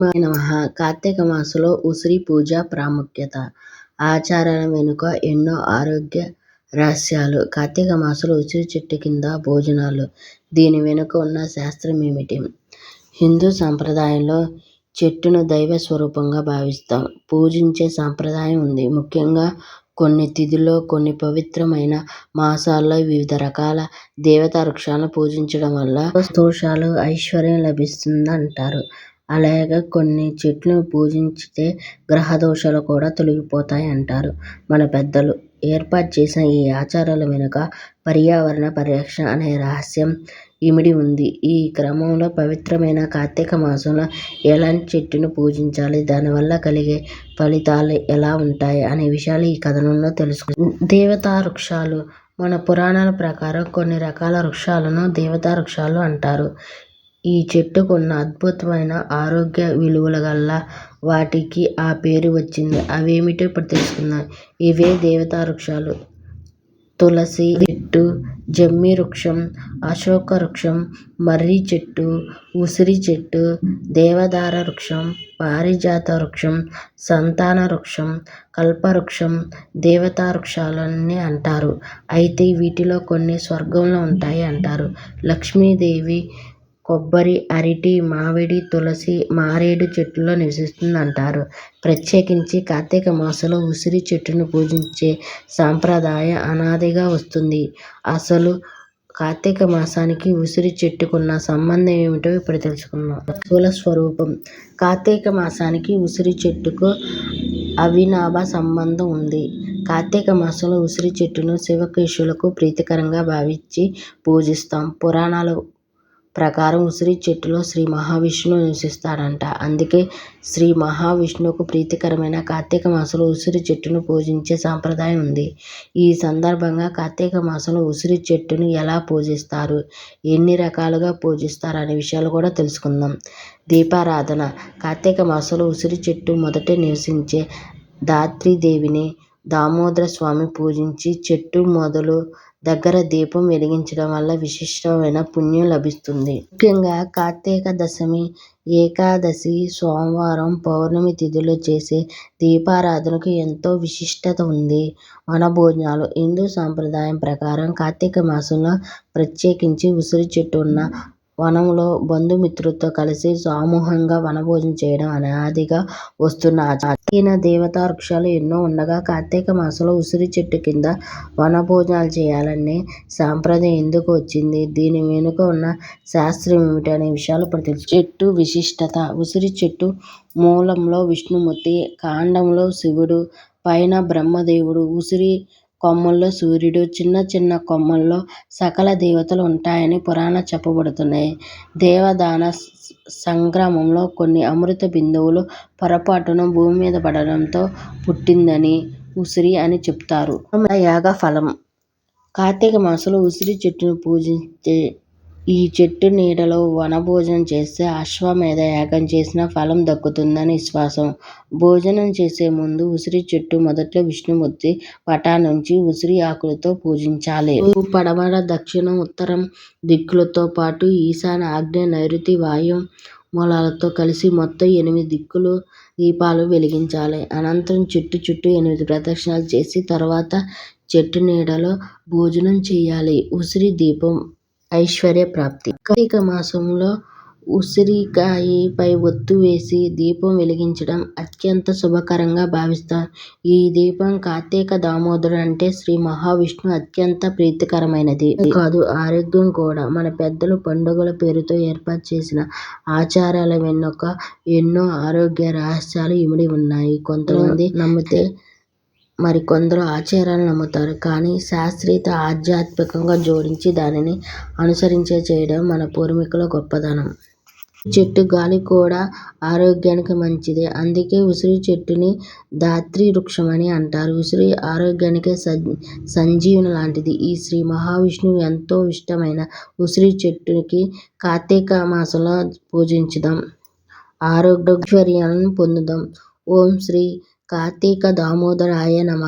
నమః. కార్తీక మాసంలో ఉసిరి పూజ ప్రాముఖ్యత. ఆచారాల వెనుక ఎన్నో ఆరోగ్య రహస్యాలు. కార్తీక మాసంలో ఉసిరి చెట్టు కింద భోజనాలు. దీని వెనుక ఉన్న శాస్త్రం ఏమిటి? హిందూ సాంప్రదాయంలో చెట్టును దైవ స్వరూపంగా భావిస్తాం. పూజించే సాంప్రదాయం ఉంది. ముఖ్యంగా కొన్ని తిథుల్లో కొన్ని పవిత్రమైన మాసాల్లో వివిధ రకాల దేవతా వృక్షాలను పూజించడం వల్ల దోషాలు ఐశ్వర్యం లభిస్తుంది అంటారు అలాగే కొన్ని చెట్లు పూజించితే గ్రహ దోషాలు కూడా తొలగిపోతాయి అంటారు. మన పెద్దలు ఏర్పాటు చేసిన ఈ ఆచారాల వెనుక పర్యావరణ పరిరక్షణ అనే రహస్యం ఇమిడి ఉంది. ఈ క్రమంలో పవిత్రమైన కార్తీక మాసంలో ఎలాంటి చెట్టును పూజించాలి? దానివల్ల కలిగే ఫలితాలు ఎలా ఉంటాయి? అనే విషయాలు ఈ కథనంలో తెలుసుకుందాం. దేవతా వృక్షాలు. మన పురాణాల ప్రకారం కొన్ని రకాల వృక్షాలను దేవతా వృక్షాలు అంటారు. ఈ చెట్టుకున్న అద్భుతమైన ఆరోగ్య విలువల గల వాటికి ఆ పేరు వచ్చింది. అవేమిటో ఇప్పుడు తెలుసుకుందాం. ఇవే దేవతా వృక్షాలు తులసి చెట్టు జమ్మి వృక్షం అశోక వృక్షం మర్రి చెట్టు ఉసిరి చెట్టు దేవదార వృక్షం పారిజాత వృక్షం సంతాన వృక్షం కల్పవృక్షం దేవతా వృక్షాలని అంటారు. అయితే వీటిలో కొన్ని స్వర్గంలో ఉంటాయి అంటారు. లక్ష్మీదేవి కొబ్బరి అరటి మామిడి తులసి మారేడు చెట్టులో నివసిస్తుందంటారు. ప్రత్యేకించి కార్తీక మాసంలో ఉసిరి చెట్టును పూజించే సాంప్రదాయ అనాదిగా వస్తుంది. అసలు కార్తీక మాసానికి ఉసిరి చెట్టుకున్న సంబంధం ఏమిటో ఇప్పుడు తెలుసుకుందాం. స్థూల స్వరూపం. కార్తీక మాసానికి ఉసిరి చెట్టుకు అవినాభ సంబంధం ఉంది. కార్తీక మాసంలో ఉసిరి చెట్టును శివకేశవులకు ప్రీతికరంగా భావించి పూజిస్తాం. పురాణాల ప్రకారం ఉసిరి చెట్టులో శ్రీ మహావిష్ణువు నివసిస్తాడంట. అందుకే శ్రీ మహావిష్ణువుకు ప్రీతికరమైన కార్తీక మాసంలో ఉసిరి చెట్టును పూజించే సాంప్రదాయం ఉంది. ఈ సందర్భంగా కార్తీక మాసంలో ఉసిరి చెట్టును ఎలా పూజిస్తారు? ఎన్ని రకాలుగా పూజిస్తారు? అనే విషయాలు కూడా తెలుసుకుందాం. దీపారాధన. కార్తీక మాసంలో ఉసిరి చెట్టు మొదట నివసించే ధాత్రీదేవిని దామోదర స్వామి పూజించి చెట్టు మొదలు దగ్గర దీపం వెలిగించడం వల్ల విశిష్టమైన పుణ్యం లభిస్తుంది. ముఖ్యంగా కార్తీక దశమి ఏకాదశి సోమవారం పౌర్ణమి తిథిలో చేసే దీపారాధనకు ఎంతో విశిష్టత ఉంది. వనభోజనాలు హిందూ సాంప్రదాయం ప్రకారం కార్తీక మాసంలో ప్రత్యేకించి ఉసిరి చెట్టు ఉన్న వనంలో బంధుమిత్రులతో కలిసి సమూహంగా వనభోజనం చేయడం అనాదిగా వస్తున్న ఆచారం. దేవతా వృక్షాలు ఎన్నో ఉండగా కార్తీక మాసంలో ఉసిరి చెట్టు కింద వనభోజనాలు చేయాలనే సాంప్రదాయం ఎందుకు వచ్చింది? దీని వెనుక ఉన్న శాస్త్రం ఏమిటి అనే విషయాలు ఇప్పుడు తెలుసు చెట్టు విశిష్టత. ఉసిరి చెట్టు మూలంలో విష్ణుమూర్తి కాండంలో శివుడు పైన బ్రహ్మదేవుడు. ఉసిరి కొమ్మల్లో సూర్యుడు చిన్న చిన్న కొమ్మల్లో సకల దేవతలు ఉంటాయని పురాణాలు చెప్పబడుతున్నాయి. దేవదాన సంగ్రామంలో కొన్ని అమృత బిందువులు పొరపాటున భూమి మీద పడడంతో పుట్టిందని ఉసిరి అని చెప్తారు. యాగ ఫలం. కార్తీక మాసంలో ఉసిరి చెట్టును పూజించే ఈ చెట్టు నీడలో వనభోజనం చేస్తే అశ్వమేధ యాగం చేసిన ఫలం దక్కుతుందని విశ్వాసం. భోజనం చేసే ముందు ఉసిరి చెట్టు మొదట్లో విష్ణుమూర్తి పటాన్నుంచి ఉసిరి ఆకులతో పూజించాలి. పడమర దక్షిణం ఉత్తరం దిక్కులతో పాటు ఈశాన్య ఆగ్నేయ నైరుతి వాయు మూలాలతో కలిసి మొత్తం ఎనిమిది దిక్కులు దీపాలు వెలిగించాలి. అనంతరం చెట్టు చుట్టూ ఎనిమిది ప్రదక్షిణాలు చేసి తర్వాత చెట్టు నీడలో భోజనం చేయాలి. ఉసిరి దీపం ఐశ్వర్య ప్రాప్తి. కార్తీక మాసంలో ఉసిరికాయపై ఒత్తు వేసి దీపం వెలిగించడం అత్యంత శుభకరంగా భావిస్తారు. ఈ దీపం కార్తీక దామోదరుడు అంటే శ్రీ మహావిష్ణువు అత్యంత ప్రీతికరమైనది. కాదు ఆరోగ్యం కూడా. మన పెద్దలు పండుగల పేరుతో ఏర్పాటు చేసిన ఆచారాల వెనుక ఎన్నో ఆరోగ్య రహస్యాలు ఇమిడి ఉన్నాయి. కొంతమంది నమ్మితే మరికొందరు ఆచారాలను నమ్ముతారు. కానీ శాస్త్రీయత ఆధ్యాత్మికంగా జోడించి దానిని అనుసరించే చేయడం మన పూర్వీకుల గొప్పదనం. చెట్టు గాలి కూడా ఆరోగ్యానికి మంచిదే. అందుకే ఉసిరి చెట్టుని ధాత్రి వృక్షం అని అంటారు. ఉసిరి ఆరోగ్యానికి సంజీవని లాంటిది. ఈ శ్రీ మహావిష్ణువు ఎంతో ఇష్టమైన ఉసిరి చెట్టుకి కార్తీక మాసంలో పూజించుదాం. ఆరోగ్యైశ్వర్యాలను పొందుదాం. ఓం శ్రీ కార్తీక దామోదరాయ నమ